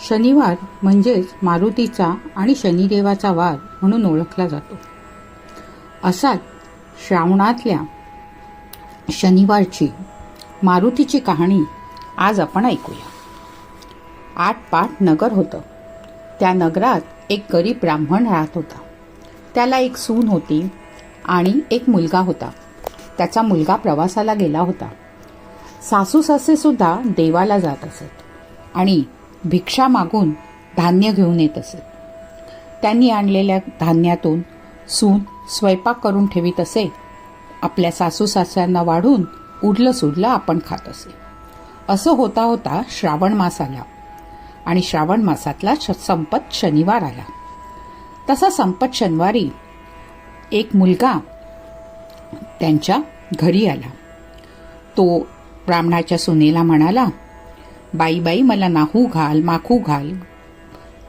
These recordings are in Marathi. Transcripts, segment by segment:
शनिवार म्हणजेच मारुतीचा आणि शनिदेवाचा वार म्हणून ओळखला जातो. असाच श्रावणातल्या शनिवारची मारुतीची कहाणी आज आपण ऐकूया. आठ पाठ नगर होतं. त्या नगरात एक गरीब ब्राह्मण राहत होता. त्याला एक सून होती आणि एक मुलगा होता. त्याचा मुलगा प्रवासाला गेला होता. सासू सासेसुद्धा देवाला जात असत आणि भिक्षा मागून धान्य घेऊन येत असत त्यांनी आणलेल्या धान्यातून सून स्वयंपाक करून ठेवीत असे. आपल्या सासू सासऱ्यांना वाढून उडलं सुडलं आपण खात असे. असं होता होता श्रावण मास आला. आणि श्रावण मासातला श संपत शनिवार आला. तसा संपत शनिवारी एक मुलगा त्यांच्या घरी आला. तो ब्राह्मणाच्या सुनेला म्हणाला बाई बाई मला नाहू घाल माखू घाल.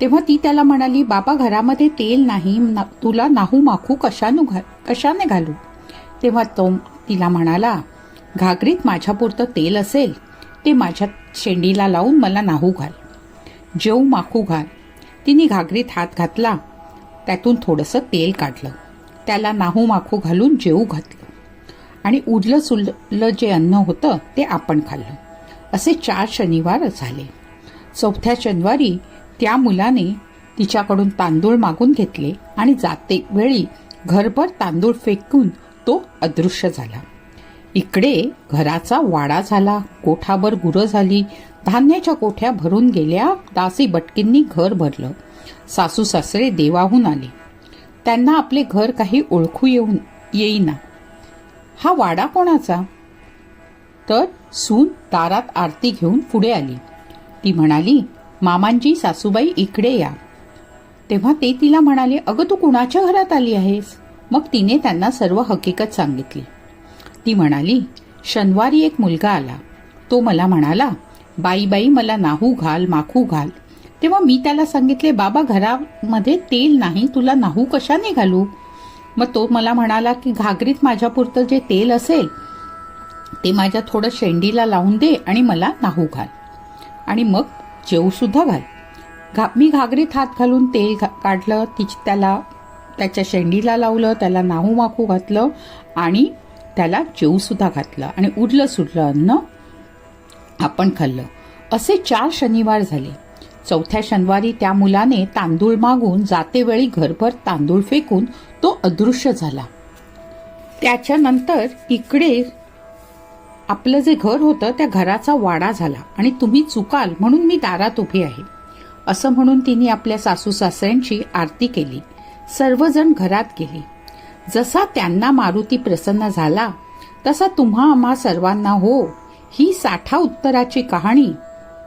तेव्हा ती त्याला म्हणाली बाबा घरामध्ये तेल नाही ना- तुला नाहू माखू कशानू घाल कशाने घालू? तेव्हा तो तिला म्हणाला घागरीत माझ्यापुरतं तेल असेल ते माझ्या शेंडीला लावून मला नाहू घाल. जेऊ माखू घाल. तिने घागरीत हात घातला. त्यातून थोडंसं तेल काढलं. त्याला नाहू माखू घालून जेऊ घातलं. आणि उरलं सुरलं जे अन्न होतं ते आपण खाल्लं. असे चार शनिवार झाले. चौथ्या शनिवारी त्या मुलाने तिच्याकडून तांदूळ मागून घेतले आणि जाते वेळी घरभर तांदूळ फेकून तो अदृश्य झाला. इकडे घराचा वाडा झाला कोठाभर गुरं झाली धान्याच्या कोठ्या भरून गेल्या दासी बटकींनी घर भरलं. सासू सासरे देवाहून आले. त्यांना आपले घर काही ओळखू येऊन येईना. हा वाडा कोणाचा? तर सून दारात आरती घेऊन पुढे आली. ती म्हणाली मामांची सासूबाई इकडे या. तेव्हा ते तिला म्हणाले अगं तू कुणाच्या घरात आली आहेस? मग तिने त्यांना सर्व हकीकत सांगितली. ती म्हणाली शनिवारी एक मुलगा आला. तो मला म्हणाला बाई बाई मला नाहू घाल माखू घाल तेव्हा मी त्याला सांगितले बाबा घरामध्ये तेल नाही तुला नाहू कशाने घालू मग तो मला म्हणाला की घागरीत माझ्यापुरतं जे तेल असेल ते माझ्या थोडं शेंडीला लावून दे आणि मला नाहू घाल. आणि मग जेवूसुद्धा घाल. घा मी घागरीत हात घालून तेल घा काढलं तिच त्याला त्याच्या शेंडीला लावलं त्याला नाहू माखू घातलं आणि त्याला जेवूसुद्धा घातलं. आणि उडलं सुडलं अन्न आपण खाल्लं. असे चार शनिवार झाले. चौथ्या शनिवारी त्या मुलाने तांदूळ मागून जातेवेळी घरभर तांदूळ फेकून तो अदृश्य झाला. त्याच्यानंतर इकडे आपलं जे घर होतं त्या घराचा वाडा झाला आणि तुम्ही चुकाल म्हणून मी दारात उभी आहे. असं म्हणून तिने आपल्या सासू सासऱ्यांची आरती केली. सर्वजण घरात गेले. जसा त्यांना मारुती प्रसन्न झाला तसा तुम्हा आम्हा सर्वांना हो. ही साठा उत्तराची कहाणी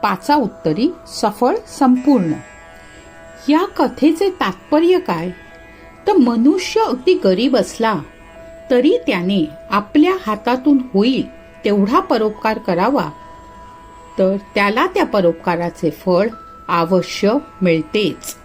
पाचा उत्तरी सफळ संपूर्ण. या कथेचे तात्पर्य काय? तर मनुष्य अगदी गरीब असला तरी त्याने आपल्या हातातून होईल तेवढा परोपकार करावा. तर त्याला त्या परोपकाराचे फळ अवश्य मिळतेच.